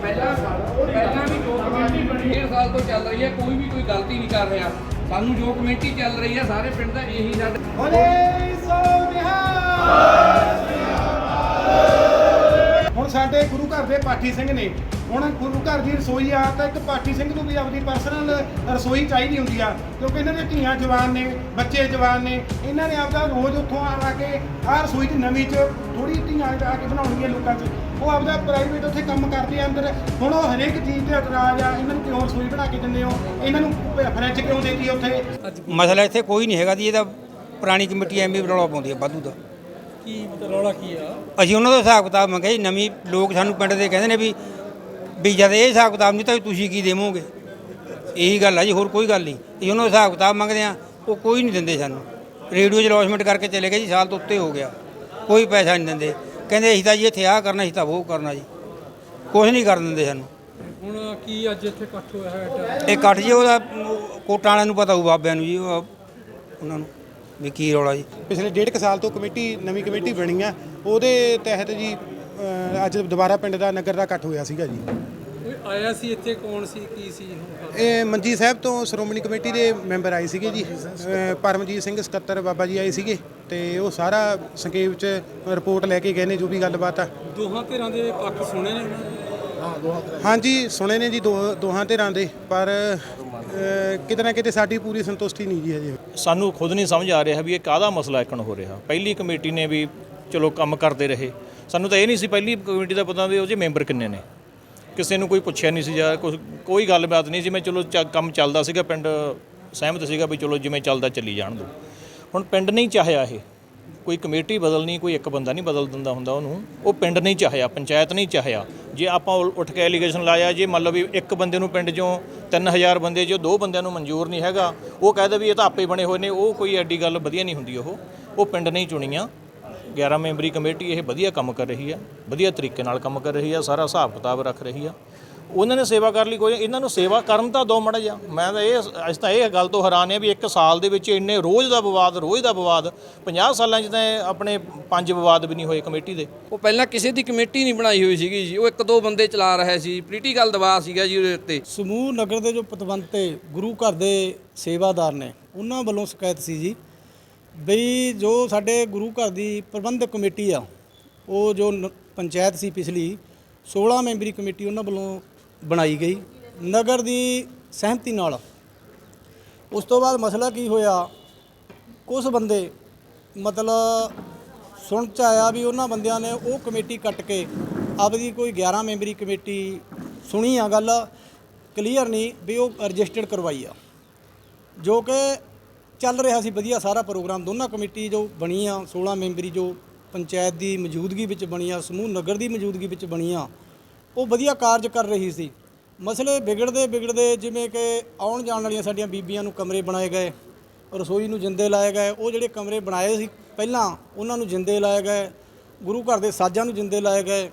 ਪਹਿਲਾਂ ਪਹਿਲਾਂ ਵੀ ਜੋ ਕਮੇਟੀ ਬਣੀ ਡੇਢ ਸਾਲ ਤੋਂ ਚੱਲ ਰਹੀ ਹੈ, ਕੋਈ ਵੀ ਕੋਈ ਗਲਤੀ ਨਹੀਂ ਕਰ ਰਿਹਾ। ਸਾਨੂੰ ਜੋ ਕਮੇਟੀ ਚੱਲ ਰਹੀ ਹੈ, ਸਾਰੇ ਪਿੰਡ ਦਾ ਇਹੀ ਸਾਡਾ ਬੋਲੇ ਸੋ ਹੁਣ ਸਾਡੇ ਗੁਰੂ ਘਰ ਦੇ ਪਾਠੀ ਸਿੰਘ ਨੇ ਹੁਣ ਗੁਰੂ ਘਰ ਦੀ ਰਸੋਈ ਆ ਤਾਂ ਇੱਕ ਪਾਠੀ ਸਿੰਘ ਨੂੰ ਵੀ ਆਪਣੀ ਪਰਸਨਲ ਰਸੋਈ ਚਾਹੀਦੀ ਹੁੰਦੀ ਆ। ਕਿਉਂਕਿ ਇਹਨਾਂ ਦੇ ਧੀਆਂ ਜਵਾਨ ਨੇ ਬੱਚੇ ਜਵਾਨ ਨੇ ਇਹਨਾਂ ਨੇ ਆਪਦਾ ਰੋਜ਼ ਉੱਥੋਂ ਆ ਆ ਕੇ ਆਹ ਰਸੋਈ ਦੀ ਨਵੀਂ ਚ ਥੋੜੀ ਧੀਆਂ ਆ ਕੇ ਬਣਾਉਣੀਆਂ ਲੋਕਾਂ 'ਚ। ਉਹ ਆਪਦਾ ਪ੍ਰਾਈਵੇਟ ਉੱਥੇ ਕੰਮ ਕਰਦੇ ਆ ਅੰਦਰ। ਹੁਣ ਉਹ ਹਰੇਕ ਚੀਜ਼ ਤੇ ਇਤਰਾਜ਼ ਆ ਇਹਨਾਂ ਨੂੰ ਕਿਉਂ ਰਸੋਈ ਬਣਾ ਕੇ ਦਿੰਦੇ ਹੋ? ਇਹਨਾਂ ਨੂੰ ਫਰਿੱਜ ਕਿਉਂ ਦੇਤੀ ਉੱਥੇ? ਮਸਲਾ ਇੱਥੇ ਕੋਈ ਨਹੀਂ ਹੈਗਾ ਜੀ ਇਹਦਾ ਪੁਰਾਣੀ ਕਮੇਟੀ ਐਵੇਂ ਹੀ ਰੌਲਾ ਪਾਉਂਦੀ ਹੈ ਵਾਧੂ ਦਾ। ਕੀ ਰੌਲਾ ਕੀ ਆ? ਅਸੀਂ ਉਹਨਾਂ ਦਾ ਹਿਸਾਬ ਕਿਤਾਬ ਮੰਗਿਆ ਜੀ ਨਵੀਂ ਲੋਕ ਸਾਨੂੰ ਪਿੰਡ ਦੇ ਕਹਿੰਦੇ ਨੇ ਵੀ ਵੀ ਜਦ ਇਹ ਹਿਸਾਬ ਕਿਤਾਬ ਨਹੀਂ ਤਾਂ ਤੁਸੀਂ ਕੀ ਦੇਵੋਗੇ? ਇਹੀ ਗੱਲ ਆ ਜੀ ਹੋਰ ਕੋਈ ਗੱਲ ਨਹੀਂ। ਅਸੀਂ ਉਹਨਾਂ ਹਿਸਾਬ ਕਿਤਾਬ ਮੰਗਦੇ ਆ ਉਹ ਕੋਈ ਨਹੀਂ ਦਿੰਦੇ ਸਾਨੂੰ। ਰੇਡੀਓ 'ਚ ਲੌਸਮੈਂਟ ਕਰਕੇ ਚਲੇ ਗਏ ਜੀ ਸਾਲ ਤੋਂ ਉੱਤੇ ਹੋ ਗਿਆ। ਕੋਈ ਪੈਸਾ ਨਹੀਂ ਦਿੰਦੇ। ਕਹਿੰਦੇ ਅਸੀਂ ਤਾਂ ਜੀ ਇੱਥੇ ਆਹ ਕਰਨਾ ਅਸੀਂ ਤਾਂ ਉਹ ਕਰਨਾ ਜੀ। ਕੁਝ ਨਹੀਂ ਕਰਨ ਦਿੰਦੇ ਸਾਨੂੰ। ਹੁਣ ਕੀ ਅੱਜ ਇੱਥੇ ਇਕੱਠ ਹੋਇਆ ਹੈ? ਇਹ ਕੱਟ ਜੀ ਉਹਦਾ ਉਹ ਕੋਟਾਂ ਵਾਲਿਆਂ ਨੂੰ ਪਤਾ ਹੋਊ ਬਾਬਿਆਂ ਨੂੰ ਜੀ ਉਹ ਉਹਨਾਂ ਨੂੰ ਵੀ ਕੀ ਰੌਲਾ ਜੀ। ਪਿਛਲੇ ਡੇਢ ਕੁ ਸਾਲ ਤੋਂ ਕਮੇਟੀ ਨਵੀਂ ਕਮੇਟੀ ਬਣੀ ਆ। ਉਹਦੇ ਤਹਿਤ ਜੀ ਅੱਜ ਦੁਬਾਰਾ ਪਿੰਡ ਦਾ ਨਗਰ ਦਾ ਇਕੱਠ ਹੋਇਆ ਸੀਗਾ ਜੀ। ਆਇਆ ਸੀ ਇੱਥੇ ਕੌਣ ਸੀ ਕੀ ਸੀ? ਇਹ ਮੰਜੀ ਸਾਹਿਬ ਤੋਂ ਸ਼੍ਰੋਮਣੀ ਕਮੇਟੀ ਦੇ ਮੈਂਬਰ ਆਏ ਸੀਗੇ ਜੀ। ਅਹ, ਪਰਮਜੀਤ ਸਿੰਘ ਸਕੱਤਰ ਬਾਬਾ ਜੀ ਆਏ ਸੀਗੇ ਤੇ ਉਹ ਸਾਰਾ ਸੰਖੇਪ ਚ ਰਿਪੋਰਟ ਲੈ ਕੇ ਗਏ ਨੇ ਜੋ ਵੀ ਗੱਲਬਾਤ ਆ। ਦੋਹਾਂ ਧਿਰਾਂ ਦੇ ਪੱਖ ਸੁਣੇ ਨੇ? ਉਹਨਾਂ ਨੇ? ਹਾਂਜੀ ਸੁਣੇ ਨੇ ਜੀ ਦੋ- ਦੋਹਾਂ ਧਿਰਾਂ ਦੇ ਪਰ ਅਹ, ਕਿਤੇ ਨਾ ਕਿਤੇ ਸਾਡੀ ਪੂਰੀ ਸੰਤੁਸ਼ਟੀ ਨਹੀਂ ਜੀ ਹਜੇ। ਸਾਨੂੰ ਖੁਦ ਨਹੀਂ ਸਮਝ ਆ ਰਿਹਾ ਵੀ ਇਹ ਕਾਹਦਾ ਮਸਲਾ ਇੱਕਣ ਹੋ ਰਿਹਾ। ਪਹਿਲੀ ਕਮੇਟੀ ਨੇ ਵੀ ਚਲੋ ਕੰਮ ਕਰਦੇ ਰਹੇ। ਸਾਨੂੰ ਤਾਂ ਇਹ ਨਹੀਂ ਸੀ ਪਹਿਲੀ ਕਮੇਟੀ ਦਾ ਪਤਾ ਵੀ ਉਹ 'ਚ ਮੈਂਬਰ ਕਿੰਨੇ ਨੇ। ਕਿਸੇ ਨੂੰ ਕੋਈ ਪੁੱਛਿਆ ਨਹੀਂ ਸੀ ਜਾਂ ਕੁਛ- ਕੋਈ ਗੱਲਬਾਤ ਨਹੀਂ ਸੀ ਮੈਂ ਚਲੋ ਚ- ਕੰਮ ਚੱਲਦਾ ਸੀਗਾ, ਪਿੰਡ ਸਹਿਮਤ ਸੀਗਾ ਵੀ ਚਲੋ ਜਿਵੇਂ ਚੱਲਦਾ ਚੱਲੀ ਜਾਣ ਦੋ। ਹੁਣ ਪਿੰਡ ਨਹੀਂ ਚਾਹਿਆ ਇਹ। ਕੋਈ ਕਮੇਟੀ ਬਦਲਣੀ, ਕੋਈ ਇੱਕ ਬੰਦਾ ਨਹੀਂ ਬਦਲ ਦਿੰਦਾ ਹੁੰਦਾ ਉਹਨੂੰ। ਉਹ ਪਿੰਡ ਨਹੀਂ ਚਾਹਿਆ, ਪੰਚਾਇਤ ਨਹੀਂ ਚਾਹਿਆ। ਜੇ ਆਪਾਂ ਉਲ- ਉੱਠ ਕੇ ਐਲੀਗੇਸ਼ਨ ਲਾਇਆ, ਜੇ ਮੰਨ ਲਓ ਵੀ ਇੱਕ ਬੰਦੇ ਨੂੰ ਪਿੰਡ 'ਚੋਂ 3000 ਬੰਦੇ 'ਚੋਂ ਦੋ ਬੰਦਿਆਂ ਨੂੰ ਮਨਜ਼ੂਰ ਨਹੀਂ ਹੈਗਾ, ਉਹ ਕਹਿੰਦਾ ਵੀ ਇਹ ਤਾਂ ਆਪੇ ਬਣੇ ਹੋਏ ਨੇ, ਉਹ ਕੋਈ ਐਡੀ ਗੱਲ ਵਧੀਆ ਨਹੀਂ ਹੁੰਦੀ ਉਹ। ਉਹ ਪਿੰਡ ਨਹੀਂ ਚੁਣੀਆਂ। 11 ਮੈਂਬਰੀ ਕਮੇਟੀ ਇਹ ਵਧੀਆ ਕੰਮ ਕਰ ਰਹੀ ਆ ਵਧੀਆ ਤਰੀਕੇ ਨਾਲ ਕੰਮ ਕਰ ਰਹੀ ਆ ਸਾਰਾ ਹਿਸਾਬ ਕਿਤਾਬ ਰੱਖ ਰਹੀ ਆ। ਉਹਨਾਂ ਨੇ ਸੇਵਾ ਕਰ ਲਈ ਕੋਈ ਇਹਨਾਂ ਨੂੰ ਸੇਵਾ ਕਰਨ ਤਾਂ ਦੋ ਮੜਾ ਜਾ ਮੈਂ ਤਾਂ ਇਹ ਅਸੀਂ ਤਾਂ ਇਹ ਗੱਲ ਤੋਂ ਹੈਰਾਨ ਆ ਵੀ ਇੱਕ ਸਾਲ ਦੇ ਵਿੱਚ ਇੰਨੇ ਰੋਜ਼ ਦਾ ਵਿਵਾਦ ਰੋਜ਼ ਦਾ ਵਿਵਾਦ 50 ਸਾਲਾਂ 'ਚ ਤਾਂ ਆਪਣੇ ਪੰਜ ਵਿਵਾਦ ਵੀ ਨਹੀਂ ਹੋਏ ਕਮੇਟੀ ਦੇ। ਉਹ ਪਹਿਲਾਂ ਕਿਸੇ ਦੀ ਕਮੇਟੀ ਨਹੀਂ ਬਣਾਈ ਹੋਈ ਸੀਗੀ ਜੀ। ਉਹ ਇੱਕ ਦੋ ਬੰਦੇ ਚਲਾ ਰਹੇ ਸੀ ਪੋਲੀਟੀਕਲ ਦਬਾਅ ਸੀਗਾ ਜੀ ਉਹਦੇ ਉੱਤੇ। ਸਮੂਹ ਨਗਰ ਦੇ ਜੋ ਪਤਵੰਤੇ ਗੁਰੂ ਘਰ ਦੇ ਸੇਵਾਦਾਰ ਨੇ ਉਹਨਾਂ ਵੱਲੋਂ ਸ਼ਿਕਾਇਤ ਸੀ ਜੀ ਬਈ ਜੋ ਸਾਡੇ ਗੁਰੂ ਘਰ ਦੀ ਪ੍ਰਬੰਧਕ ਕਮੇਟੀ ਆ, ਉਹ ਜੋ ਨ- ਪੰਚਾਇਤ ਸੀ ਪਿਛਲੀ 16 ਮੈਂਬਰੀ ਕਮੇਟੀ ਉਹਨਾਂ ਵੱਲੋਂ ਬਣਾਈ ਗਈ, ਨਗਰ ਦੀ ਸਹਿਮਤੀ ਨਾਲ। ਉਸ ਤੋਂ ਬਾਅਦ ਮਸਲਾ ਕੀ ਹੋਇਆ ਕੁਝ ਬੰਦੇ ਮਤਲਬ ਸੁਣ ਚ ਆਇਆ ਵੀ ਉਹਨਾਂ ਬੰਦਿਆਂ ਨੇ ਉਹ ਕਮੇਟੀ ਕੱਟ ਕੇ ਆਪਦੀ ਕੋਈ 11 ਮੈਂਬਰੀ ਕਮੇਟੀ ਸੁਣੀ ਆ ਗੱਲ, ਕਲੀਅਰ ਨਹੀਂ ਵੀ ਉਹ ਰਜਿਸਟਰਡ ਕਰਵਾਈ ਆ। ਜੋ ਕਿ ਚੱਲ ਰਿਹਾ ਸੀ, ਵਧੀਆ ਸਾਰਾ ਪ੍ਰੋਗਰਾਮ। ਦੋਨਾਂ ਕਮੇਟੀ ਜੋ ਬਣੀ ਆ 16 ਮੈਂਬਰੀ ਜੋ ਪੰਚਾਇਤ ਦੀ ਮੌਜੂਦਗੀ ਵਿੱਚ ਬਣੀ ਆ ਸਮੂਹ ਨਗਰ ਦੀ ਮੌਜੂਦਗੀ ਵਿੱਚ ਬਣੀ ਆ ਉਹ ਵਧੀਆ ਕਾਰਜ ਕਰ ਰਹੀ ਸੀ। ਮਸਲੇ ਵਿਗੜਦੇ ਵਿਗੜਦੇ ਜਿਵੇਂ ਕਿ ਆਉਣ ਜਾਣ ਵਾਲੀਆਂ ਸਾਡੀਆਂ ਬੀਬੀਆਂ ਨੂੰ ਕਮਰੇ ਬਣਾਏ ਗਏ, ਰਸੋਈ ਨੂੰ ਜਿੰਦੇ ਲਾਏ ਗਏ, ਉਹ ਜਿਹੜੇ ਕਮਰੇ ਬਣਾਏ ਸੀ, ਪਹਿਲਾਂ ਉਹਨਾਂ ਨੂੰ ਜਿੰਦੇ ਲਾਏ ਗਏ, ਗੁਰੂ ਘਰ ਦੇ ਸਾਜ਼ਾਂ ਨੂੰ ਜਿੰਦੇ ਲਾਏ ਗਏ।